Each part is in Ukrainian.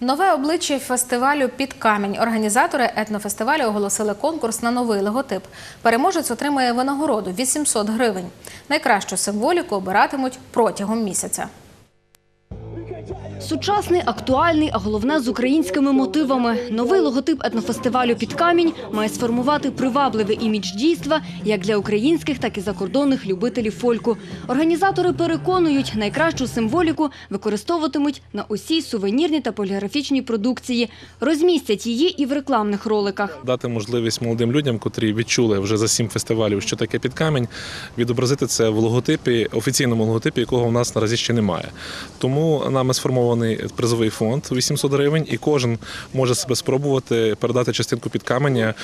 Нове обличчя фестивалю під камінь. Організатори етнофестивалю оголосили конкурс на новий логотип. Переможець отримає винагороду 800 гривень. Найкращу символіку обиратимуть протягом місяця. Сучасний, актуальний, а головне з українськими мотивами. Новий логотип етнофестивалю під камінь має сформувати привабливий імідж дійства як для українських, так і закордонних любителів фольку. Організатори переконують, найкращу символіку використовуватимуть на усій сувенірній та поліграфічній продукції. Розмістять її і в рекламних роликах. дати можливість молодим людям, котрі відчули вже за сім фестивалів, що таке під камінь, відобразити це в логотипі, офіційному логотипі, якого в нас наразі ще немає. Тому сформований призовий фонд 800 гривень, і кожен може себе спробувати передати частинку під каменя,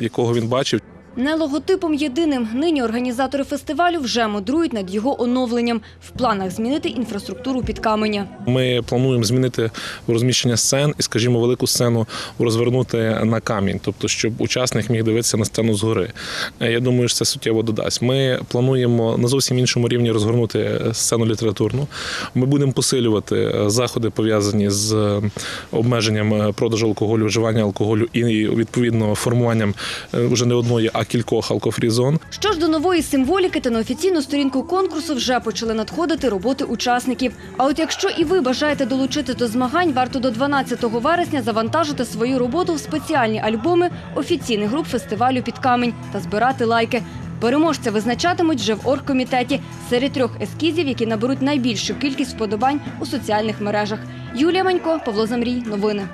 якого він бачив. Не логотипом єдиним. Нині організатори фестивалю вже мудрують над його оновленням. В планах змінити інфраструктуру під каменя. Ми плануємо змінити розміщення сцен і, скажімо, велику сцену розвернути на камінь, тобто, щоб учасник міг дивитися на сцену згори. Е, Я думаю, що це суттєво додасть. Ми плануємо на зовсім іншому рівні розгорнути сцену літературну. Ми будемо посилювати е, заходи пов'язані з е, обмеженням е, продажу алкоголю, вживання алкоголю і відповідно формуванням е, вже не одної, а кількох алкофрі зон. Що ж до нової символіки та на офіційну сторінку конкурсу вже почали надходити роботи учасників. А от якщо і ви бажаєте долучити до змагань, варто до 12 вересня завантажити свою роботу в спеціальні альбоми офіційних груп фестивалю під камінь та збирати лайки. Переможця визначатимуть вже в оргкомітеті серед трьох ескізів, які наберуть найбільшу кількість вподобань у соціальних мережах. Юлія Манько, Павло Замрій. Новини.